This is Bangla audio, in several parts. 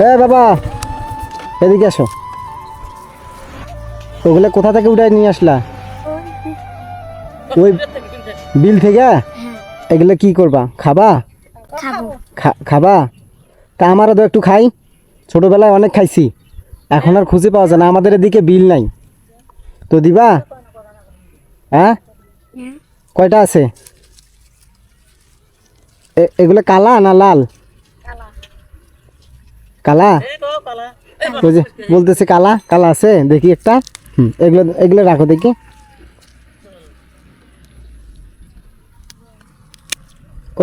এ বাবা এদিকে আসো। ওগুলো কোথা থেকে উঠায় নিয়ে আসলা? ওই বিল থেকে? এগুলো কি করবা? খাবা? খাবা। তা আমারও তো একটু খাই। ছোটবেলায় অনেক খাইছি। এখন আর খুঁজে পাওয়া যায় না আমাদের এদিকে বিল নাই। তো দিবা? হ্যাঁ। কয়টা আছে? এ- এগুলো কালা না লাল? কালা? বলতেছে কালা কালা আছে, দেখি একটা। এগুলো এগুলো রাখো দেখি।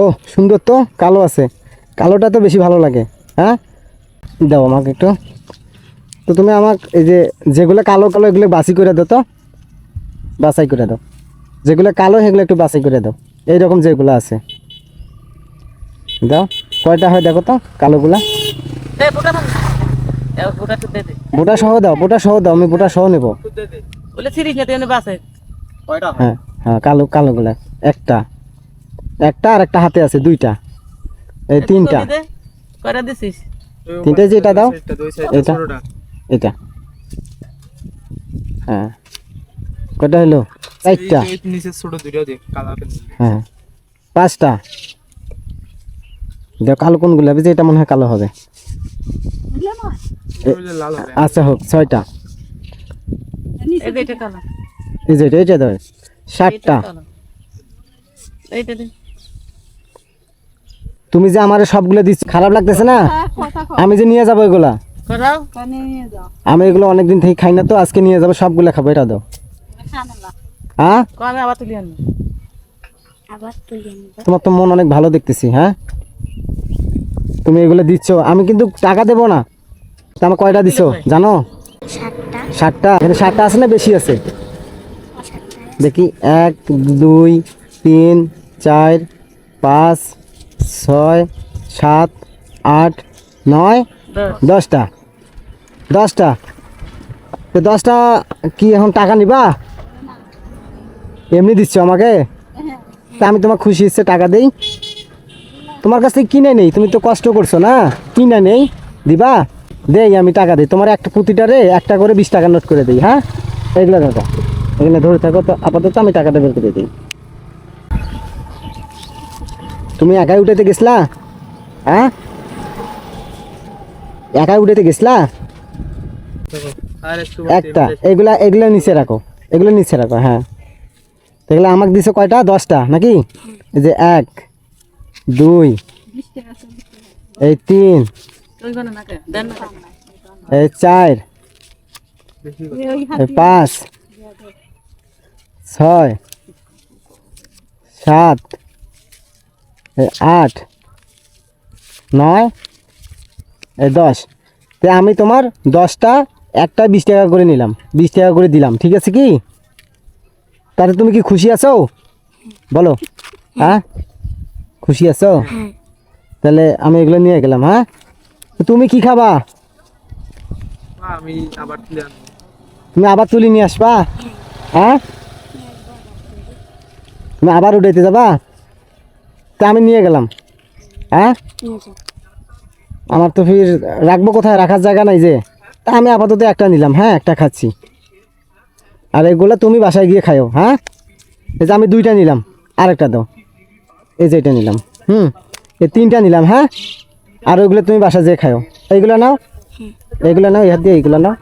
ও, সুন্দর তো, কালো আছে। কালোটা তো বেশি ভালো লাগে হ্যাঁ? দাও আমাকে একটু। তো তুমি আমাকে এই যে যেগুলো কালো কালো, এগুলো বাছাই করে দাও তো। বাছাই করে দাও। যেগুলো কালো, সেগুলো একটু বাছাই করে দাও। এইরকম যেগুলো আছে। দাও, কয়টা হয় দেখো তো, কালোগুলা। বোটা সহ দাও বোটা সহ দাও আমি বোটা সহ নেব। বলে সিরিজ না তেনে বাসে। হ্যাঁ হ্যাঁ কালো কালোগুলা একটা। একটা আর একটা হাতে আছে দুইটা। এই তিনটা। দিছিস? তিনটা যেটা দাও। এটা। এটা। হ্যাঁ। কটা হলো? চারটা নিচে ছোট দুইটা দে কালা হ্যাঁ। পাঁচটা। দেখো কালো কোনগুলো হবে যে এটা মনে হয় কালো হবে। আচ্ছা হোক ছয়টা। এই যে এটা ষাটটা তুমি যে আমার সবগুলো দিচ্ছ খারাপ লাগতেছে না? আমি যে নিয়ে যাব এগুলা? আমি এগুলো অনেকদিন থেকে খাই না তো আজকে নিয়ে যাব সবগুলো খাব এটা দাও। হ্যাঁ তোমার তো মন অনেক ভালো দেখতেছি হ্যাঁ? তুমি এগুলো দিচ্ছ। আমি কিন্তু টাকা দেবো না। তা আমার কয়টা দিছো? জানো? ষাটটা এখানে ষাটটা আছে না বেশি আছে? দেখি এক দুই তিন চার পাঁচ ছয় সাত আট নয় দশটা। দশটা? তো দশটা কি এখন টাকা নিবা? এমনি দিচ্ছ আমাকে? তা আমি তোমার খুশি হচ্ছে টাকা দেই। তোমার কাছ থেকে কিনে নেই, তুমি তো কষ্ট করছ না? কিনে নেই। দিবা? দেই, আমি টাকা দিই। তোমার একটা প্রতিটারে একটা করে বিশ টাকা নোট করে দিই হ্যাঁ? এগুলো দেখো। এখানে ধরে থাকো, তো আপাতত আমি টাকাটা বের করে দিই। তুমি একাই উঠাতে গেছিলা? হ্যাঁ? একাই উঠাতে গেছিলা? একটা। এগুলা, এগুলো নিচে রাখো। এগুলো নিচে রাখো হ্যাঁ। এগুলো আমাকে দিছো কয়টা? দশটা, নাকি? যে এক। দুই, এই তিন, এই চার, এই পাঁচ, ছয়, সাত আট, নয়, এই দশ। তো আমি তোমার দশটা, একটা বিশ টাকা করে নিলাম। বিশ টাকা করে দিলাম, ঠিক আছে কি? তাতে তুমি কি খুশি আছো? বলো হ্যাঁ? খুশি আছো? তাহলে আমি এগুলো নিয়ে গেলাম হ্যাঁ? তুমি কি খাবা? আমি আবার তুলে তুমি আবার তুলি নিয়ে আসবা? হ্যাঁ। তুমি আবার উঠাইতে যাবা? তা আমি নিয়ে গেলাম হ্যাঁ? আমার তো ফির রাখব কোথায়? রাখার জায়গা নাই যে। তা আমি আপাতত একটা নিলাম হ্যাঁ? একটা খাচ্ছি। আর এগুলো তুমি বাসায় গিয়ে খাও হ্যাঁ? এই যে আমি দুইটা নিলাম আরেকটা দাও। এই যে এটা নিলাম। হুম এই তিনটা নিলাম হ্যাঁ? আর ওইগুলো তুমি বাসা যেয়ে খাও এইগুলো নাও। এইগুলো নাও ইহার দিয়ে এইগুলো নাও।